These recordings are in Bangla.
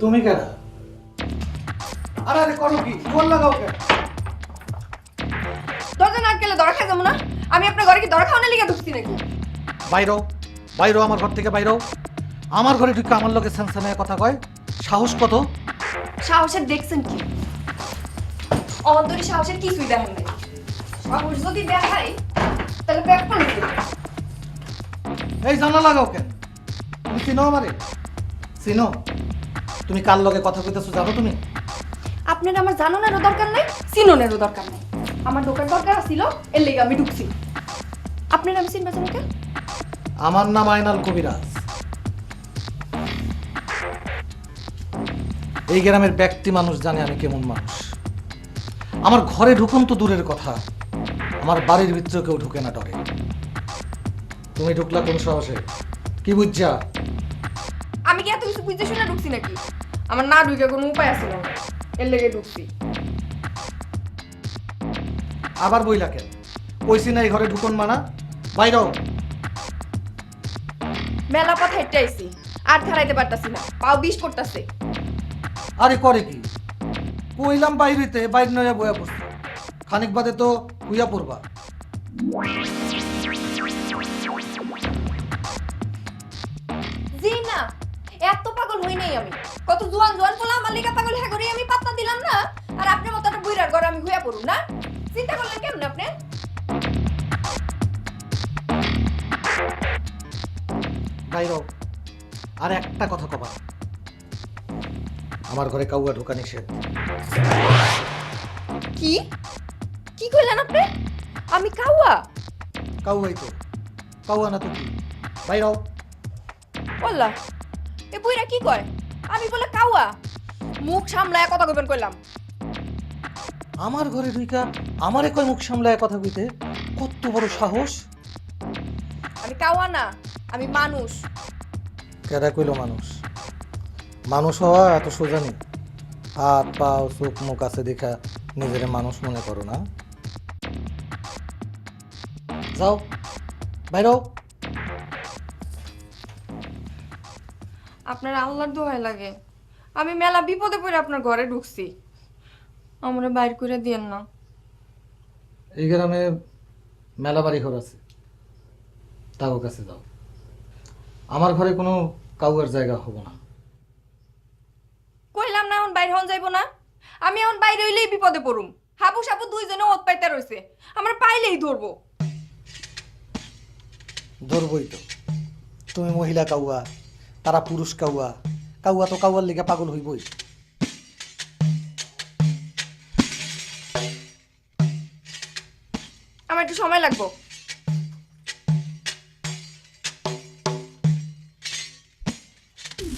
তুমি কেন? আরে আরে করো কি? ফোন লাগাও কেন? দরজা না গেলে খাই যাব না? আমি আপনার ঘরে কি দরা খাওয়ানোর লিগে ঢুকছি নাকি? বাইরো বাইরো আমার ঘর থেকে বাইরো। আমার ঘরে ঢুকে আমার লোকে স্যামসামে কথা কয়। সাহস কত? সাহসের দেখছেন কি? অন্তরি সাহসের কিছুই দেখেন নাই। সাহস যদি দেখাই তাহলে ব্যাগ পানি এই জানা লাগাও কেন? চিনো আমারে? চিনো। তুমি কার লগে কথা কইতেছো জানো তুমি? আপনার আমার জানানোরও দরকার নাই চিনোনেরও দরকার নাই। আমার দোকান দরকার ছিল এর লেগে আমি ঢুকছি। আপনার চিনবা জানো আমার নাম আয়নাল কবিরাজ। এই গ্রামের ব্যক্তি মানুষ জানে আমি কেমন মানুষ। আমার ঘরে ঢুকুন তো দূরের কথা। আমার বাড়ির ভিতরে কেউ ঢুকে না ডরে। তুমি ঢুকলা কোন সাহসে? কি বুঝছা? আমি কি এত কিছু বুঝতে শুনে ঢুকছি নাকি? আমার না ঢুকে কোনো উপায় আছে না। এর লেগে ঢুকছি। আবার বইলা কেন? কইছি না এই ঘরে ঢুকুন মানা। বাইরেও মেলা পথ হেঁটে আইছি। আর খারাইতে পারতাছি না। পাও বিষ করতেছে আরে করে কি? কইলাম বাইরেতে বাইর নয়া বয়া পড়ছে খানিক বাদে তো হুইয়া পড়বা। এত পাগল হই নাই আমি। কত জোয়ান জোয়ান পোলা আমার লিগা পাগল হ্যাঁ করে আমি পাত্তা দিলাম না। আর আপনার মতো একটা বুইরার ঘরে আমি হইয়া পড়ুম না। চিন্তা করলেন কেমন আপনি? বাইরেও আর একটা কথা কবা। আমার ঘরে কাউয়া ঢোকা নিষেধ। কি? কি কইলেন আপনি? আমি কাউয়া? কাউয়াই তো। কাউয়া না তো কি? বাইরেও বললা এ বুইরা কি কয়? আমি বলে কাউয়া মুখ সামলায় কথা কইবেন কইলাম। আমার ঘরে ঢুইকা আমারে কয় মুখ সামলায় কথা কইতে? কত বড় সাহস। আমি কাউয়া না আমি মানুষ। কেডা কইল মানুষ? মানুষ হওয়া এত সোজা নেই। হাত পা ও চোখ মুখ আছে দেখা নিজের মানুষ মনে করো না। যাও বাইরেও আপনার আল্লাহর দোহাই লাগে। আমি মেলা বিপদে পড়ে আপনার ঘরে ঢুকছি। আমরা বাইর করে দিয়েন না। এই গ্রামে মেলা বাড়ি ঘর আছে। তাও কাছে যাও। আমার ঘরে কোনো কাউয়ার জায়গা হব না। কইলাম না এখন বাইরে হন যাইবো না। আমি এখন বাইরে হইলেই বিপদে পড়ুম। হাবু সাবু দুইজনে ওত পাইতে রইছে। আমার পাইলেই ধরবো। ধরবই তো। তুমি মহিলা কাউয়া তারা পুরুষ কাউয়া। কাউয়া তো কাউয়ার লিগে পাগল হইবই। আমার একটু সময় লাগবো।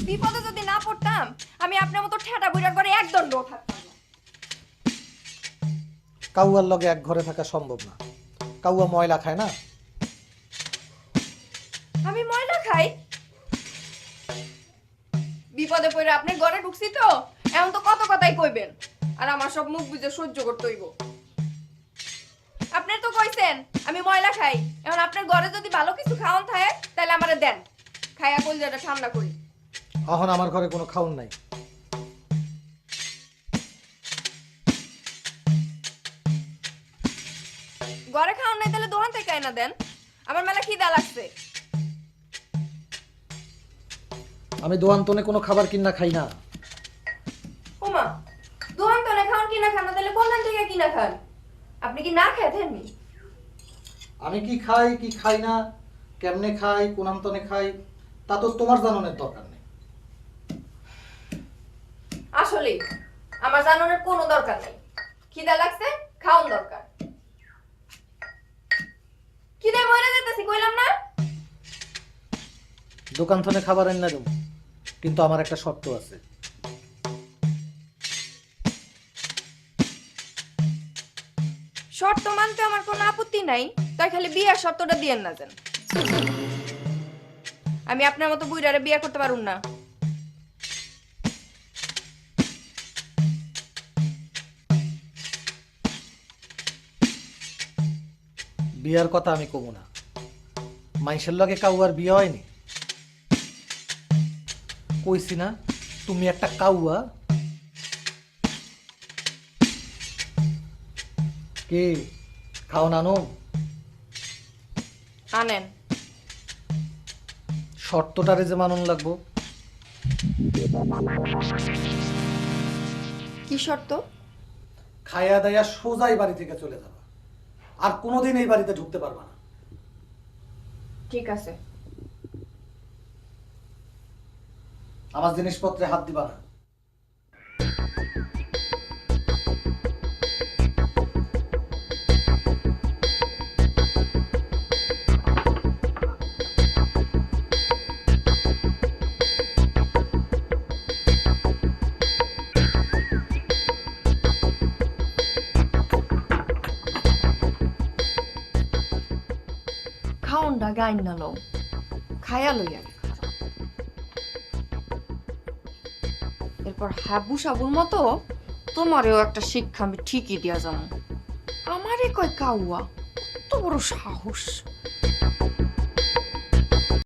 বিপদে যদি না পড়তাম আমি আপনার মতো ঠেটা বুড়ার করে এক দণ্ড থাকতাম। না। কাউয়ার লগে এক ঘরে থাকা সম্ভব না। কাউয়া ময়লা খায় না? বিপদে পড়ে আপনি ঘরে ঢুকছি তো এখন তো কত কথাই কইবেন? আর আমার সব মুখ বুঝে সহ্য করতে হইব। আপনি তো কইছেন আমি ময়লা খাই। এখন আপনার ঘরে যদি ভালো কিছু খাওয়ান থাকে তাহলে আমারে দেন। খাইয়া কলজাটা ঠান্ডা করি। এখন আমার ঘরে কোনো খাউন নাই। ঘরে খাওয়ান নাই তাহলে দোকান থেকে আইনা দেন। আমার মেলা খিদা লাগছে। আমি দোয়ান্তনে কোনো খাবার কিনা খাই না। ওমা দোকান তো খাওয়ান কিনা খান না তাহলে কোনখান থেকে কিনা খান? আপনি কি না খেতেন আমি কি খাই কি খাই না কেমনে খাই কোন আমতনে খাই তা তো তোমার জানানোর দরকার নেই। আসলে আমার জানানোর কোনো দরকার নেই। খিদা লাগছে খাওন দরকার। খিদে মরে যেতেছি কইলাম না? দোকান থনে খাবার এনে দেবো। কিন্তু আমার একটা শর্ত আছে। শর্ত মানতে আমার কোনো আপত্তি নাই তাই খালি বিয়ার শর্তটা দিয়েন না যেন। আমি আপনার মতো বুইরারে বিয়ে করতে পারুম না। বিয়ার কথা আমি কমু না। মাইসের লগে কাউয়ার বিয়ে হয়নি? কইছি না তুমি একটা কাউয়া। কে? খাও নানো। আনেন। শর্তটারে যে মানন লাগবো। কি শর্ত? খাইয়া দাইয়া সোজাই বাড়ি থেকে চলে যাবা। আর কোনোদিন এই বাড়িতে ঢুকতে পারবা না। ঠিক আছে। আমার জিনিসপত্রে হাত দিবা না। খাউনটা গাইন না লও। খায়া লই আগে এরপর হাবু সাবুর মতো তোমারও একটা শিক্ষা আমি ঠিকই দিয়া যাব আমারে কয় কাউয়া কত বড় সাহস।